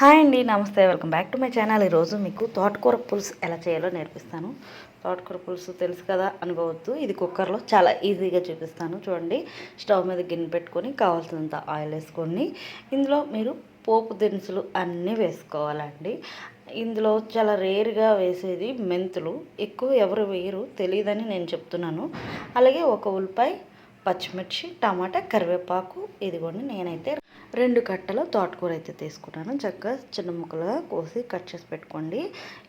Hi అండి నమస్తే. Welcome back to my channel. ఈరోజు మీకు తోటకూర పులుసు ఎలా చేయాలో నేర్పిస్తాను. తోటకూర పులుసు తెలుసు కదా అనుకోవద్దు ఇది కుక్కర్లో చాలా ఈజీగా చూపిస్తాను. చూడండి స్టవ్ మీద గిన్నె పెట్టుకొని కావాల్సినంత ఆయిల్ వేసుకొని ఇందులో మీరు పోపు దినుసులు అన్నీ వేసుకోవాలండి. ఇందులో చాలా రేర్గా వేసేది మెంతులు. ఎక్కువ ఎవరు వేయరు తెలియదని నేను చెప్తున్నాను. అలాగే ఒక ఉల్లిపాయ పచ్చిమిర్చి టమాటా కరివేపాకు ఇదిగోండి నేనైతే రెండు కట్టలు తోటకూర అయితే తీసుకున్నాను. చక్కగా చిన్న ముక్కలుగా కోసి కట్ చేసి పెట్టుకోండి.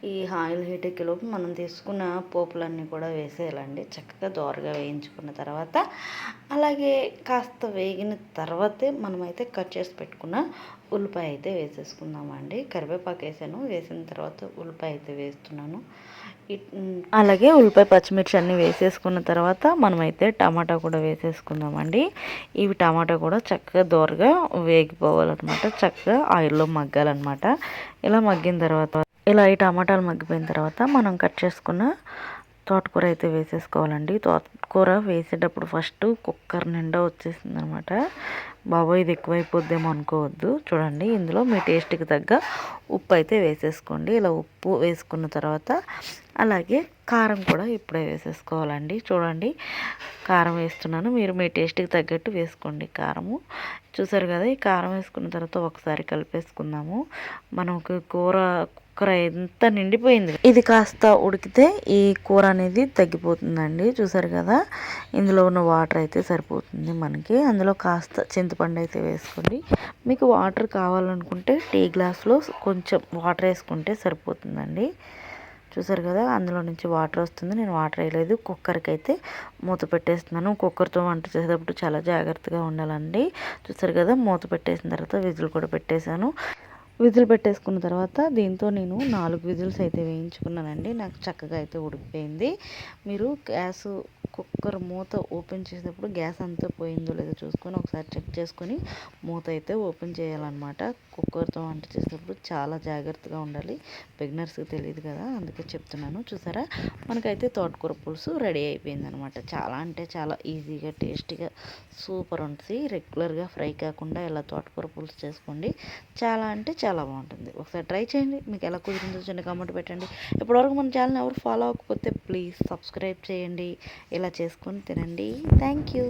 ఈ ఆయిల్ హీట్ మనం తీసుకున్న పోపులన్నీ కూడా వేసేయాలండి. చక్కగా దోరగా వేయించుకున్న తర్వాత అలాగే కాస్త వేగిన తర్వాతే మనమైతే కట్ చేసి పెట్టుకున్న ఉల్లిపాయ అయితే వేసేసుకుందామండి. కరివేపాకు వేసాను. వేసిన తర్వాత ఉల్లిపాయ అయితే వేస్తున్నాను. అలాగే ఉల్లిపాయ పచ్చిమిర్చి అన్నీ వేసేసుకున్న తర్వాత మనమైతే టమాటా కూడా వేసేసుకుందామండి. ఇవి టమాటా కూడా చక్కగా దోరగా వేగిపోవాలన్నమాట. చక్కగా ఆయిల్లో మగ్గాలన్నమాట. ఇలా మగ్గిన తర్వాత ఇలా ఈ టమాటాలు మగ్గిపోయిన తర్వాత మనం కట్ చేసుకున్న తోటకూర అయితే వేసేసుకోవాలండి. తోటకూర వేసేటప్పుడు ఫస్ట్ కుక్కర్ నిండా వచ్చేసింది అనమాట బాబోయ్ ఇది ఎక్కువైపోద్దేమో అనుకోవద్దు. చూడండి ఇందులో మీ టేస్ట్కి తగ్గ ఉప్పు అయితే వేసేసుకోండి. ఇలా ఉప్పు వేసుకున్న తర్వాత అలాగే కారం కూడా ఇప్పుడే వేసేసుకోవాలండి. చూడండి కారం వేస్తున్నాను. మీరు మీ టేస్ట్కి తగ్గట్టు వేసుకోండి కారము. చూసారు కదా ఈ కారం వేసుకున్న తర్వాత ఒకసారి కలిపేసుకుందాము. మనకు కూర కూర ఎంత నిండిపోయింది. ఇది కాస్త ఉడికితే ఈ కూర అనేది తగ్గిపోతుందండి. చూసారు కదా? ఇందులో ఉన్న వాటర్ అయితే సరిపోతుంది మనకి. అందులో కాస్త చింతపండు అయితే వేసుకోండి. మీకు వాటర్ కావాలనుకుంటే టీ గ్లాస్లో కొంచెం వాటర్ వేసుకుంటే సరిపోతుందండి. చూసారు కదా? అందులో నుంచి వాటర్ వస్తుంది. నేను వాటర్ వేయలేదు. కుక్కర్కి అయితే మూత పెట్టేస్తున్నాను. కుక్కర్తో వంట చేసేటప్పుడు చాలా జాగ్రత్తగా ఉండాలండి. చూసారు కదా? మూత పెట్టేసిన తర్వాత విజిల్ కూడా పెట్టేశాను. విజిల్ పెట్టేసుకున్న తర్వాత దీంతో నేను నాలుగు విజిల్స్ అయితే వేయించుకున్నానండి. నాకు చక్కగా అయితే ఉడికిపోయింది. మీరు గ్యాస్ కుక్కర్ మూత ఓపెన్ చేసేటప్పుడు గ్యాస్ అంతా పోయిందో లేదో చూసుకొని ఒకసారి చెక్ చేసుకొని మూత అయితే ఓపెన్ చేయాలన్నమాట. కుక్కర్తో వంట చేసేటప్పుడు చాలా జాగ్రత్తగా ఉండాలి. బిగినర్స్కి తెలియదు కదా అందుకే చెప్తున్నాను. చూసారా? మనకైతే తోటకూర పులుసు రెడీ అయిపోయింది అనమాట చాలా అంటే చాలా ఈజీగా టేస్టీగా సూపర్ ఉంటుంది. రెగ్యులర్గా ఫ్రై కాకుండా ఇలా తోటకూర పులుసు చేసుకోండి. చాలా అంటే చాలా బాగుంటుంది. ఒకసారి ట్రై చేయండి. మీకు ఎలా కుదిరిందో చిన్న కామెంట్ పెట్టండి. ఇప్పటివరకు మన ఛానల్ ఎవరు ఫాలో అవ్వకపోతే ప్లీజ్ సబ్స్క్రైబ్ చేయండి. ఇలా చేసుకొని తినండి. Thank you